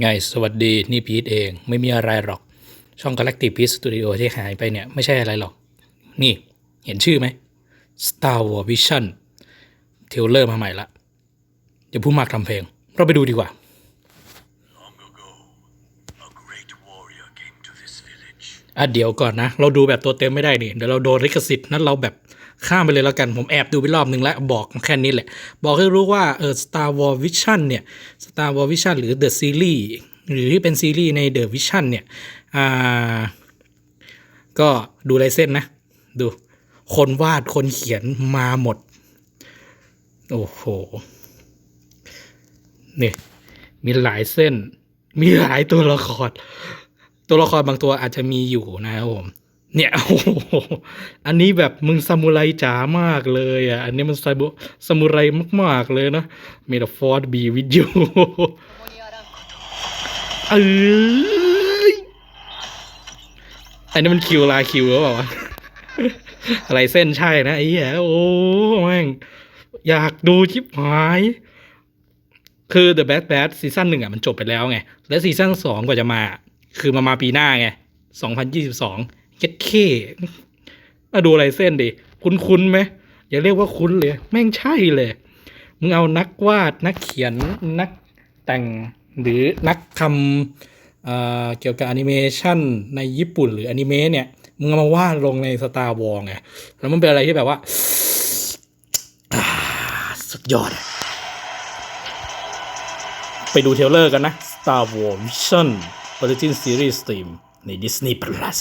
ไงสวัสดีนี่พีทเองไม่มีอะไรหรอก ช่อง Galactic Peace Studio ที่หายไปเนี่ย ไม่ใช่อะไรหรอก นี่เห็นชื่อไหม Star Wars Vision เทลเลอร์มาใหม่ละเดี๋ยวผู้มากทำเพลง เราไปดูดีกว่า อะเดี๋ยวก่อนนะ เราดูแบบตัวเต็มไม่ได้นี่เดี๋ยวเราโดนลิขสิทธิ์นั้นเราแบบข้ามไปเลยแล้วกัน ผมแอบดูไปรอบหนึ่งแล้วบอกแค่นี้แหละ บอกให้รู้ว่าเออ Star Wars Vision เนี่ย Star Wars Vision หรือ The Series หรือที่เป็นซีรีส์ใน The Vision เนี่ย อ่า ก็ดูลายเส้นนะ ดู คนวาดคนเขียนมาหมด โอ้โห นี่ มีหลายเส้น มีหลายตัวละคร ตัวละครบางตัวอาจจะมีอยู่นะครับผมเนี่ยโอ้โหอันนี้แบบมึงซามูไรจ๋ามากเลยอะ อันนี้มันซามูซามูไรมาก ๆ เลยนะมีแต่ฟอร์ดบีวิดยูเอ้ยอันนี้มันคิวลาคิวหรือเปล่าวะอะไรเส้นใช่นะไอ้เหี้ยโอ้แม่งอยากดูชิบหาย คือ The Bad Bad ซีซั่นหนึ่งอะมันจบไปแล้วไง และซีซั่นสองกว่าจะมา คือมามาปีหน้าไง2022เก็ตเคมาดูอะไรเส้นดิ คุ้นๆไหมอย่าเรียกว่าคุ้นเลย แม่งใช่เลย มึงเอานักวาดนักเขียนนักแต่งหรือนักทำเอ่อเกี่ยวกับแอนิเมชันในญี่ปุ่นหรืออนิเมะเนี่ย มึงเอามาวาดลงในสตาร์วอลไงแล้วมันเป็นอะไรที่แบบว่าสุดยอด ไปดูเทรลเลอร์กันนะ Star Wars Vision Origin Series Stream ใน Disney Plus